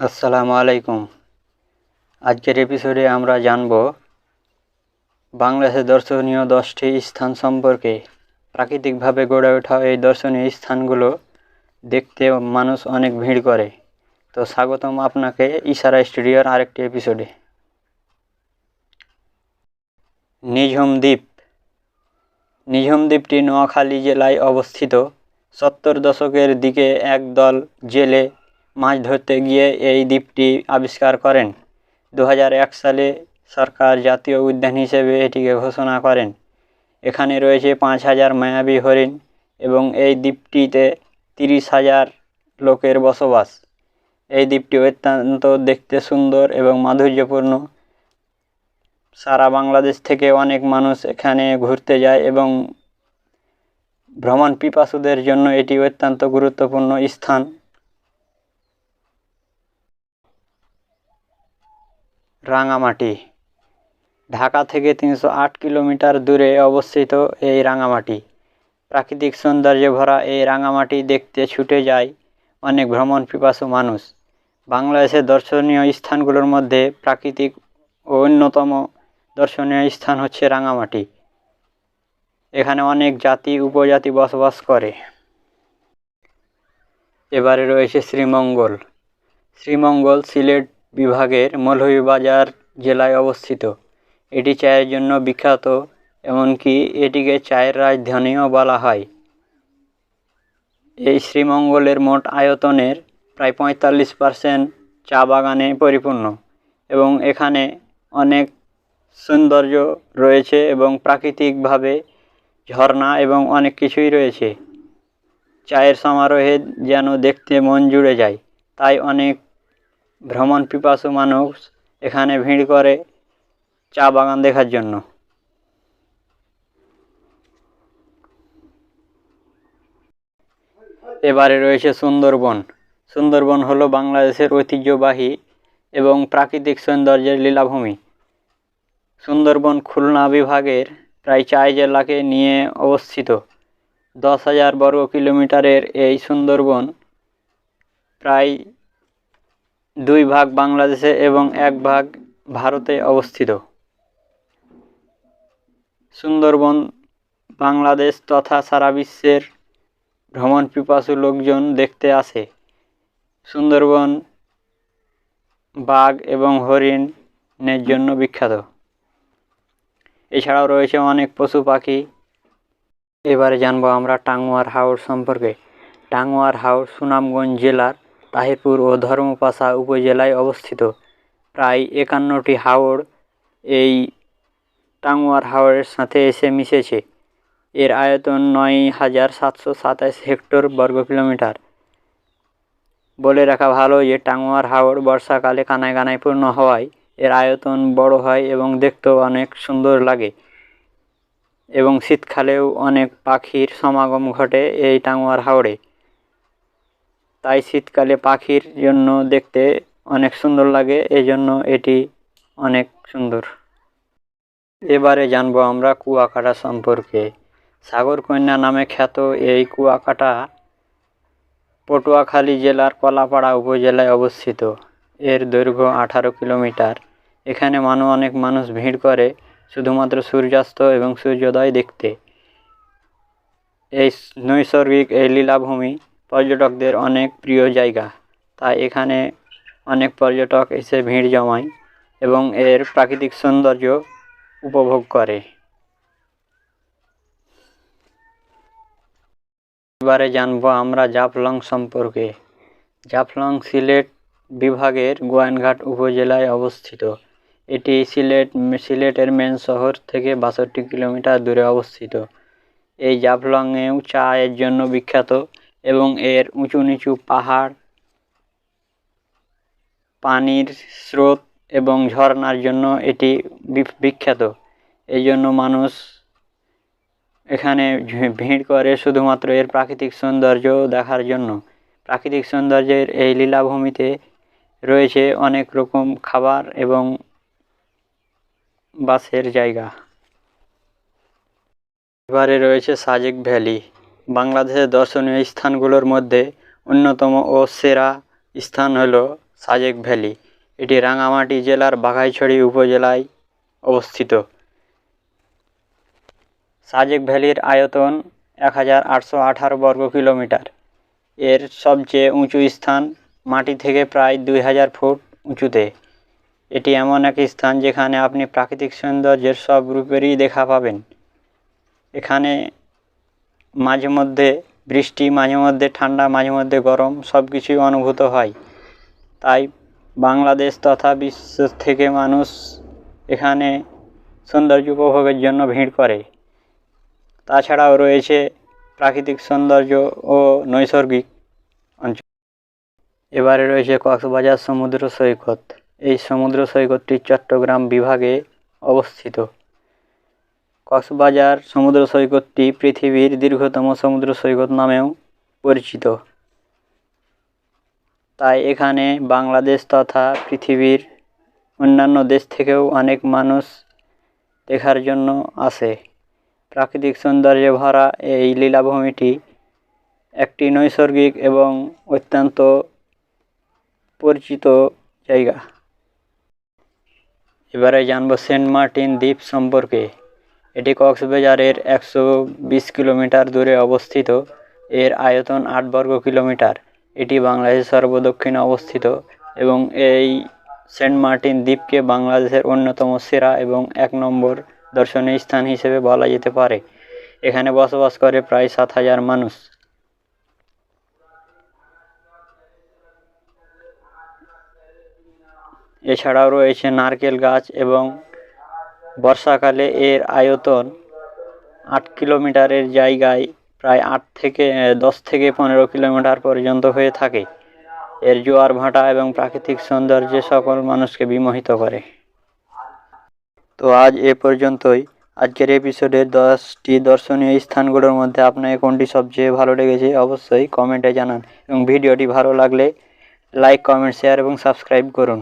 আসসালামু আলাইকুম। আজকের এপিসোডে আমরা জানব বাংলাদেশের দর্শনীয় দশটি স্থান সম্পর্কে। প্রাকৃতিকভাবে গড়ে ওঠা এই দর্শনীয় স্থানগুলো দেখতে মানুষ অনেক ভিড় করে। তো স্বাগতম আপনাকে ইশারা স্টুডিওর আরেকটি এপিসোডে নিঝুম দ্বীপ। নিঝুম দ্বীপটি নোয়াখালী জেলায় অবস্থিত। সত্তর দশকের দিকে একদল জেলে মাছ ধরতে গিয়ে এই দ্বীপটি আবিষ্কার করেন। দু হাজার এক সালে সরকার জাতীয় উদ্যান হিসেবে এটিকে ঘোষণা করেন। এখানে রয়েছে পাঁচ হাজার মায়াবী হরিণ এবং এই দ্বীপটিতে তিরিশ হাজার লোকের বসবাস। এই দ্বীপটি অত্যন্ত দেখতে সুন্দর এবং মাধুর্যপূর্ণ। সারা বাংলাদেশ থেকে অনেক মানুষ এখানে ঘুরতে যায় এবং ভ্রমণ পিপাসুদের জন্য এটি অত্যন্ত গুরুত্বপূর্ণ স্থান। রাঙামাটি। ঢাকা থেকে তিনশো আট কিলোমিটার দূরে অবস্থিত এই রাঙামাটি। প্রাকৃতিক সৌন্দর্যে ভরা এই রাঙামাটি দেখতে ছুটে যায় অনেক ভ্রমণ পিপাসু মানুষ। বাংলাদেশের দর্শনীয় স্থানগুলোর মধ্যে প্রাকৃতিক ও অন্যতম দর্শনীয় স্থান হচ্ছে রাঙামাটি। এখানে অনেক জাতি, উপজাতি বসবাস করে। এবারে রয়েছে শ্রীমঙ্গল। শ্রীমঙ্গল সিলেট বিভাগের মৌলভীবাজার জেলায় অবস্থিত। এটি চায়ের জন্য বিখ্যাত, এমনকি এটিকে চায়ের রাজধানীও বলা হয়। এই শ্রীমঙ্গলের মোট আয়তনের প্রায় পঁয়তাল্লিশ পার্সেন্ট চা বাগানে পরিপূর্ণ এবং এখানে অনেক সৌন্দর্য রয়েছে এবং প্রাকৃতিকভাবে ঝর্ণা এবং অনেক কিছুই রয়েছে। চায়ের সমারোহে যেন দেখতে মন জুড়ে যায়, তাই অনেক ভ্রমণ পিপাসু মানুষ এখানে ভিড় করে চা বাগান দেখার জন্য। এবারে রয়েছে সুন্দরবন। সুন্দরবন হলো বাংলাদেশের ঐতিহ্যবাহী এবং প্রাকৃতিক সৌন্দর্যের লীলাভূমি। সুন্দরবন খুলনা বিভাগের প্রায় চার জেলাকে নিয়ে অবস্থিত। দশ হাজার বর্গ কিলোমিটারের এই সুন্দরবন প্রায় দুই ভাগ বাংলাদেশে এবং এক ভাগ ভারতে অবস্থিত। সুন্দরবন, বাংলাদেশ তথা সারা বিশ্বের ভ্রমণ পিপাসু লোকজন দেখতে আসে। সুন্দরবন, বাঘ এবং হরিণের জন্য বিখ্যাত। এছাড়াও রয়েছে অনেক পশু পাখি। এবারে জানব আমরা টাঙ্গুয়ার হাওর সম্পর্কে। টাঙ্গুয়ার হাওর সুনামগঞ্জ জেলার তাহিরপুর ও ধর্মপাশা উপজেলায় অবস্থিত। প্রায় একান্নটি হাওর এই টাঙ্গুয়ার হাওরের সাথে এসে মিশেছে। এর আয়তন নয় হাজার সাতশো সাতাশ হেক্টর বর্গ কিলোমিটার। বলে রাখা ভালো যে, টাঙ্গুয়ার হাওর বর্ষাকালে কানায় কানায় পূর্ণ হওয়ায় এর আয়তন বড় হয় এবং দেখতেও অনেক সুন্দর লাগে। এবং শীতকালেও অনেক পাখির সমাগম ঘটে এই টাঙ্গুয়ার হাওড়ে তাই শীতকালে পাখির জন্য দেখতে অনেক সুন্দর লাগে এই জন্য এটি অনেক সুন্দর। এবারে জানব আমরা কুয়াকাটা সম্পর্কে। সাগরকন্যা নামে খ্যাত এই কুয়াকাটা পটুয়াখালী জেলার কলাপাড়া উপজেলায় অবস্থিত। এর দৈর্ঘ্য আঠারো কিলোমিটার। এখানে মানুষ অনেক মানুষ ভিড় করে, শুধুমাত্র সূর্যাস্ত এবং সূর্যোদয় দেখতে। এই নৈসর্গিক এই লীলাভূমি পর্যটকদের অনেক প্রিয় জায়গা। তাই এখানে অনেক পর্যটক এসে ভিড় জমায় এবং এর প্রাকৃতিক সৌন্দর্য উপভোগ করে। এবারে জানব আমরা জাফলং সম্পর্কে। জাফলং সিলেট বিভাগের গোয়ানঘাট উপজেলায় অবস্থিত। এটি সিলেট, সিলেটের মেন শহর থেকে বাষট্টি কিলোমিটার দূরে অবস্থিত। এই জাফলংয়েও চায়ের জন্য বিখ্যাত। এবং এর উঁচু নিচু পাহাড়, পানির স্রোত এবং ঝর্নার জন্য এটি বিখ্যাত। এই জন্য মানুষ এখানে ভিড় করে শুধুমাত্র এর প্রাকৃতিক সৌন্দর্য দেখার জন্য। প্রাকৃতিক সৌন্দর্যের এই লীলাভূমিতে রয়েছে অনেক রকম খাবার এবং বাসের জায়গা। এবারে রয়েছে সাজেক ভ্যালি। বাংলাদেশের দর্শনীয় স্থানগুলোর মধ্যে অন্যতম ও সেরা স্থান হল সাজেক ভ্যালি। এটি রাঙামাটি জেলার বাঘাইছড়ি উপজেলায় অবস্থিত। সাজেক ভ্যালির আয়তন এক হাজার আটশো আঠারো বর্গ কিলোমিটার। এর সবচেয়ে উঁচু স্থান মাটি থেকে প্রায় দুই হাজার ফুট উঁচুতে। এটি এমন এক স্থান যেখানে আপনি প্রাকৃতিক সৌন্দর্যের সব রূপেরই দেখা পাবেন। এখানে মাঝে মধ্যে বৃষ্টি, মাঝে মধ্যে ঠান্ডা, মাঝে মধ্যে গরম সব কিছুই অনুভূত হয়। তাই বাংলাদেশ তথা বিশ্ব থেকে মানুষ এখানে সৌন্দর্য উপভোগের জন্য ভিড় করে। তাছাড়াও রয়েছে প্রাকৃতিক সৌন্দর্য ও নৈসর্গিক অঞ্চল। এবারে রয়েছে কক্সবাজার সমুদ্র সৈকত। এই সমুদ্র সৈকতটি চট্টগ্রাম বিভাগে অবস্থিত। কক্সবাজার সমুদ্র সৈকতটি পৃথিবীর দীর্ঘতম সমুদ্র সৈকত নামেও পরিচিত। তাই এখানে বাংলাদেশ তথা পৃথিবীর অন্যান্য দেশ থেকেও অনেক মানুষ দেখার জন্য আসে। প্রাকৃতিক সৌন্দর্যে ভরা এই লীলাভূমিটি একটি নৈসর্গিক এবং অত্যন্ত পরিচিত জায়গা। এবারে জানব সেন্ট মার্টিন দ্বীপ সম্পর্কে। এটি কক্সবাজারের একশো বিশ কিলোমিটার দূরে অবস্থিত। এর আয়তন আট বর্গ কিলোমিটার। এটি বাংলাদেশের সর্বদক্ষিণে অবস্থিত এবং এই সেন্ট মার্টিন দ্বীপকে বাংলাদেশের অন্যতম সেরা এবং এক নম্বর দর্শনীয় স্থান হিসেবে বলা যেতে পারে। এখানে বসবাস করে প্রায় সাত হাজার মানুষ। এছাড়াও রয়েছে নারকেল গাছ এবং বর্ষাকালে এর আয়তন আট কিলোমিটারের জায়গায় প্রায় আট থেকে দশ থেকে পনেরো কিলোমিটার পর্যন্ত হয়ে থাকে। এর জোয়ার ভাটা এবং প্রাকৃতিক সৌন্দর্যে সকল মানুষকে বিমোহিত করে। তো আজ এ পর্যন্তই। আজকের এপিসোডের দশটি দর্শনীয় স্থানগুলোর মধ্যে আপনাকে কোনটি সবচেয়ে ভালো লেগেছে অবশ্যই কমেন্টে জানান এবং ভিডিওটি ভালো লাগলে লাইক, কমেন্ট, শেয়ার এবং সাবস্ক্রাইব করুন।